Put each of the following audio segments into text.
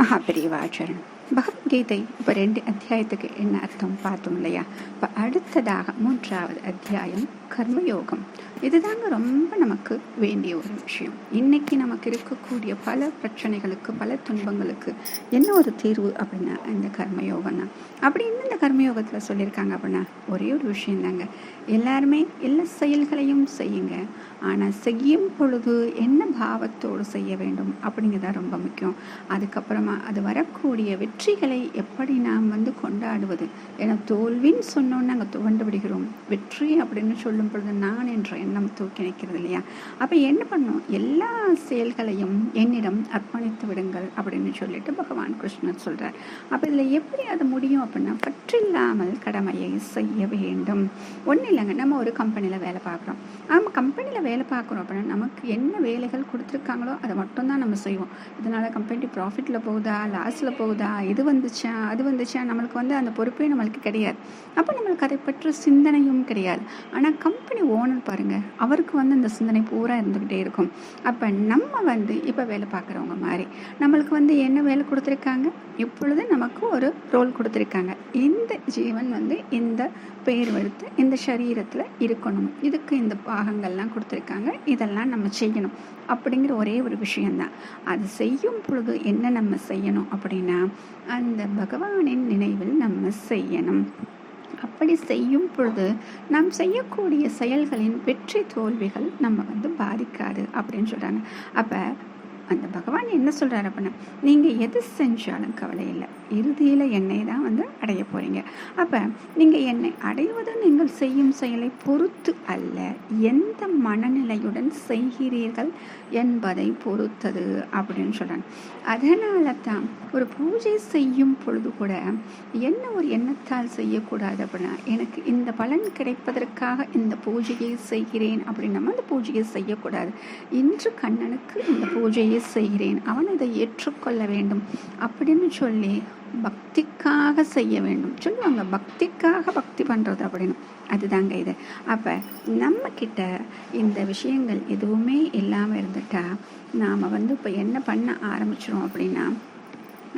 महापरिवाचरण बहुत கீதை இப்போ ரெண்டு அத்தியாயத்துக்கு என்ன அர்த்தம் பார்த்தோம் இல்லையா இப்போ அடுத்ததாக மூன்றாவது அத்தியாயம் கர்மயோகம் இதுதாங்க ரொம்ப நமக்கு வேண்டிய ஒரு விஷயம் இன்னைக்கு நமக்கு இருக்கக்கூடிய பல பிரச்சனைகளுக்கு பல துன்பங்களுக்கு என்ன ஒரு தீர்வு அப்படின்னா இந்த கர்மயோகம் தான் அப்படி என்ன இந்த கர்மயோகத்தில் சொல்லியிருக்காங்க அப்படின்னா ஒரே ஒரு விஷயம் தாங்க எல்லாருமே எல்லா செயல்களையும் செய்யுங்க ஆனால் செய்யும் பொழுது என்ன பாவத்தோடு செய்ய வேண்டும் அப்படிங்கிறதா ரொம்ப முக்கியம் அதுக்கப்புறமா அது வரக்கூடிய வெற்றிகளை எப்படி நாம் வந்து கொண்டாடுவது? ஏன்னா தோல்வின்னு சொன்னோன்னு நாங்கள் துவண்டு விடுகிறோம். வெற்றி அப்படின்னு சொல்லும் பொழுது நான் என்ற எண்ணம் தூக்கி நிற்கிறது இல்லையா? அப்போ என்ன பண்ணும்? எல்லா செயல்களையும் என்னிடம் அர்ப்பணித்து விடுங்கள் அப்படின்னு சொல்லிட்டு பகவான் கிருஷ்ணர் சொல்கிறார் அப்போ இதில் எப்படி அது முடியும் அப்படின்னா பற்றில்லாமல் கடமையை செய்ய வேண்டும். ஒன்றும் இல்லைங்க நம்ம ஒரு கம்பெனியில் வேலை பார்க்குறோம். நம்ம கம்பெனியில் வேலை பார்க்குறோம் அப்படின்னா நமக்கு என்ன வேலைகள் கொடுத்துருக்காங்களோ அதை மட்டும்தான் நம்ம செய்வோம். இதனால் கம்பெனி ப்ராஃபிட்டில் போகுதா? லாஸில் போகுதா? இது வந்து வந்துச்சா அது வந்துச்சா நம்மளுக்கு வந்து அந்த பொறுப்பே நம்மளுக்கு கிடையாது. அப்போ நம்மளுக்கு அதை பற்றி சிந்தனையும் கிடையாது. ஆனால் கம்பெனி ஓனர் பாருங்கள் அவருக்கு வந்து இந்த சிந்தனை பூரா இருந்துக்கிட்டே இருக்கும். அப்போ நம்ம வந்து இப்போ வேலை பார்க்குறவங்க மாதிரி நம்மளுக்கு வந்து என்ன வேலை கொடுத்துருக்காங்க? இப்பொழுது நமக்கு ஒரு ரோல் கொடுத்துருக்காங்க. இந்த ஜீவன் வந்து இந்த பெயர் எடுத்து இந்த சரீரத்தில் இருக்கணும். இதுக்கு இந்த பாகங்கள்லாம் கொடுத்துருக்காங்க. இதெல்லாம் நம்ம செய்யணும். அப்படிங்கிற ஒரே ஒரு விஷயந்தான் அது செய்யும் பொழுது என்ன நம்ம செய்யணும் அப்படின்னா அந்த பகவானின் நினைவில் நம்ம செய்யணும். அப்படி செய்யும் பொழுது நாம் செய்யக்கூடிய செயல்களின் வெற்றி தோல்விகள் நம்ம வந்து பாதிக்காது அப்படின்னு சொல்கிறாங்க அப்போ அந்த பகவான் என்ன சொல்கிறார் அப்படின்னா நீங்கள் எது செஞ்சாலும் கவலை இல்லை. இறுதியில் என்னை தான் வந்து அடைய போகிறீங்க அப்போ நீங்கள் என்னை அடைவது நீங்கள் செய்யும் செயலை பொறுத்து அல்ல எந்த மனநிலையுடன் செய்கிறீர்கள் என்பதை பொறுத்தது அப்படின்னு சொல்கிறாங்க அதனால தான் ஒரு பூஜை செய்யும் பொழுது கூட என்ன ஒரு எண்ணத்தால் செய்யக்கூடாது அப்படின்னா எனக்கு இந்த பலன் கிடைப்பதற்காக இந்த பூஜையை செய்கிறேன் அப்படின்னு நம்ம அந்த பூஜையை செய்யக்கூடாது. இன்று கண்ணனுக்கு இந்த பூஜையை செய்கிறேன் அவன் இதை ஏற்றுக்கொள்ள வேண்டும் அப்படின்னு சொல்லி பக்திக்காக செய்ய வேண்டும். சொல்லுவாங்க பக்திக்காக பக்தி பண்ணுறது அப்படின்னு. அதுதாங்க இது. அப்போ நம்மக்கிட்ட இந்த விஷயங்கள் எதுவுமே இல்லாமல் இருந்துட்டால் நாம் வந்து இப்போ என்ன பண்ண ஆரம்பிச்சிடும் அப்படின்னா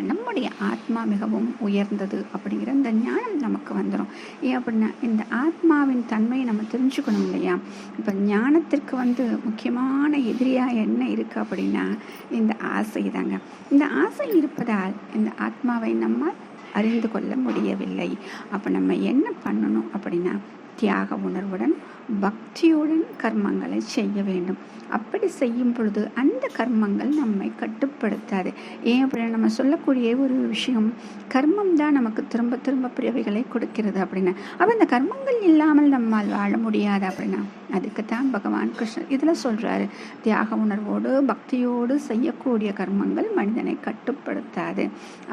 நம்முடைய ஆத்மா மிகவும் உயர்ந்தது அப்படிங்கிற இந்த ஞானம் நமக்கு வந்துடும் ஏன் அப்படின்னா இந்த ஆத்மாவின் தன்மையை நம்ம தெரிஞ்சுக்கணும் இல்லையா? இப்போ ஞானத்திற்கு வந்து முக்கியமான எதிரியாக என்ன இருக்குது அப்படின்னா இந்த ஆசை தாங்க. இந்த ஆசை இருப்பதால் இந்த ஆத்மாவை நம்ம அறிந்து கொள்ள முடியவில்லை. அப்போ நம்ம என்ன பண்ணணும் அப்படின்னா தியாக உணர்வுடன் பக்தியுடன் கர்மங்களை செய்ய வேண்டும். அப்படி செய்யும் பொழுது அந்த கர்மங்கள் நம்மை கட்டுப்படுத்தாது. ஏன் அப்படின்னு நம்ம சொல்லக்கூடிய ஒரு விஷயம் கர்மம் தான் நமக்கு திரும்ப திரும்ப பிறவைகளை கொடுக்கிறது அப்படின்னா. அப்போ இந்த கர்மங்கள் இல்லாமல் நம்மால் வாழ முடியாது அப்படின்னா அதுக்குத்தான் பகவான் கிருஷ்ணர் இதில் சொல்கிறாரு தியாக உணர்வோடு பக்தியோடு செய்யக்கூடிய கர்மங்கள் மனிதனை கட்டுப்படுத்தாது.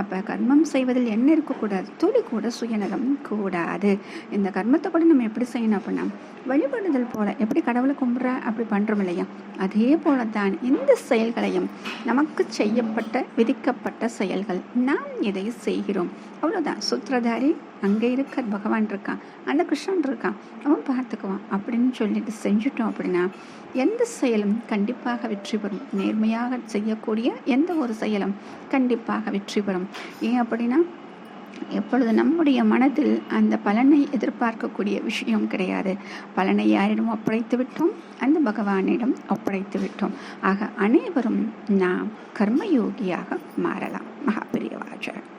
அப்போ கர்மம் செய்வதில் என்ன இருக்கக்கூடாது? துளி கூட சுயநலம் கூடாது. இந்த கர்மத்தை கூட நம்ம எப்படி செய்யணும் அப்படின்னா வழிபடுதல் போல எப்படி கடவுளை கும்பிட்ற அப்படி பண்ணுறோம் இல்லையா? அதே போல தான் இந்த செயல்களையும் நமக்கு செய்யப்பட்ட விதிக்கப்பட்ட செயல்கள் நாம் இதை செய்கிறோம். அவ்வளோதான் சூத்திரதாரி அங்கே இருக்க பகவான் இருக்கான் அந்த கிருஷ்ணன் இருக்கான். அவன் பார்த்துக்குவான். அப்படின்னு சொல்லிட்டு செஞ்சுட்டோம் அப்படின்னா எந்த செயலும் கண்டிப்பாக வெற்றி பெறும். நேர்மையாக செய்யக்கூடிய எந்த ஒரு செயலும் கண்டிப்பாக வெற்றி பெறும். ஏன் அப்படின்னா எப்பொழுது நம்முடைய மனதில் அந்த பலனை எதிர்பார்க்கக்கூடிய விஷயம் கிடையாது. பலனை யாரிடம் ஒப்படைத்து விட்டோம் அந்த பகவானிடம் ஒப்படைத்து விட்டோம் ஆக அனைவரும் நாம் கர்மயோகியாக மாறலாம். மகாபெரியவாஜ்